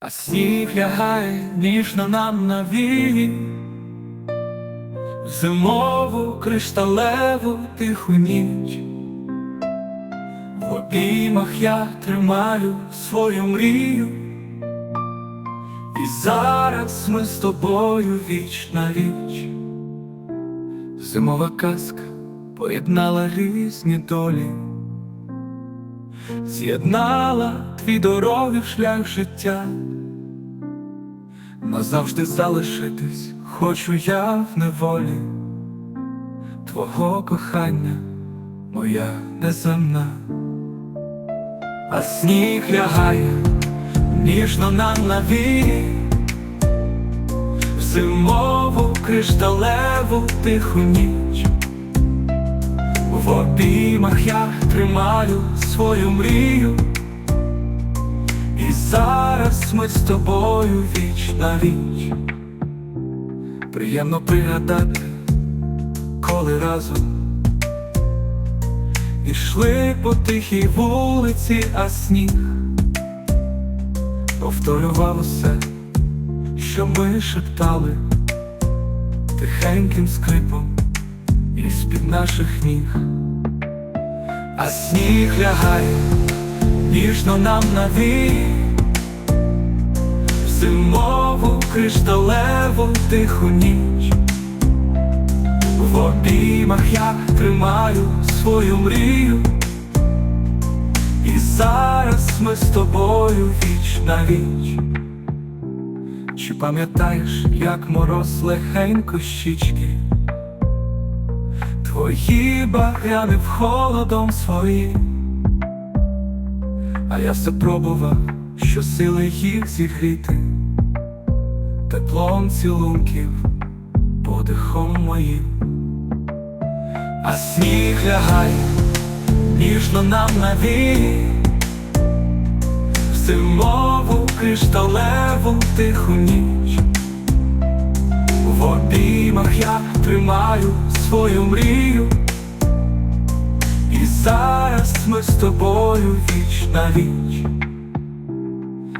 А сніг лягає ніжно нам на вії, зимову кришталеву тиху ніч. В обіймах я тримаю свою мрію, і зараз ми з тобою віч на віч. Зимова казка поєднала різні долі, з'єднала твій дорогий шлях життя. Назавжди залишитись хочу я в неволі, Твого кохання, моя неземна, а сніг лягає ніжно на вії, в зимову кришталеву тиху ніч. Обіймах я тримаю свою мрію. І зараз ми з тобою віч на віч. Приємно пригадати, коли разом ішли по тихій вулиці, а сніг повторював усе, що ми шептали тихеньким скрипом із-під наших ніг, а сніг лягає ніжно нам на в зимову кришталеву тиху ніч. В обіймах я тримаю свою мрію, і зараз ми з тобою віч на віч. Чи пам'ятаєш, як мороз легенько щічки? Твої багрянив холодом своїм. А я все пробував, що сили їх зігріти, теплом цілунків, подихом моїм, а сніг лягає ніжно нам на в зимову кришталеву тиху ніч. В обіймах я тримаю свою мрію. І зараз ми з тобою віч на віч.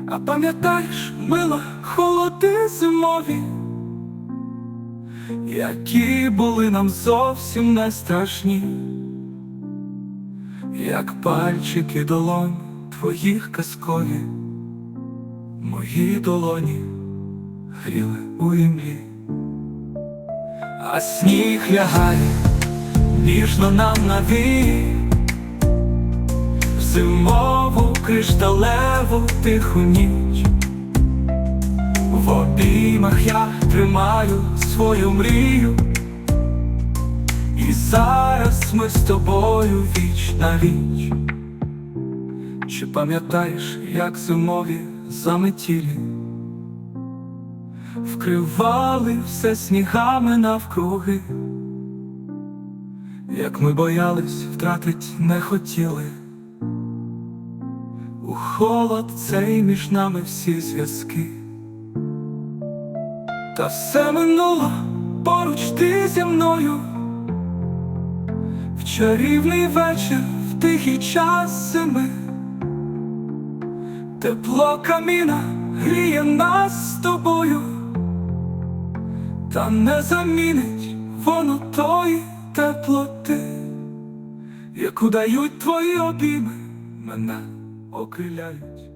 А пам'ятаєш, мила, холоди зимові, які були нам зовсім не страшні, як пальчики долонь твоїх казкові, мої долоні гріли у імлі, а сніг лягає ніжно нам на в зимову кришталеву тиху ніч. В обіймах я тримаю свою мрію, і зараз ми з тобою віч на віч. Чи пам'ятаєш, як зимові заметілі вкривали все снігами навкруги? Як ми боялись, втратить не хотіли, у холод цей між нами всі зв'язки, та все минуло поруч ти зі мною, в чарівний вечір, в тихий час зими, тепло каміна гріє нас з тобою, та не замінить воно тої теплоти, яку дають твої обійми, мене окриляють.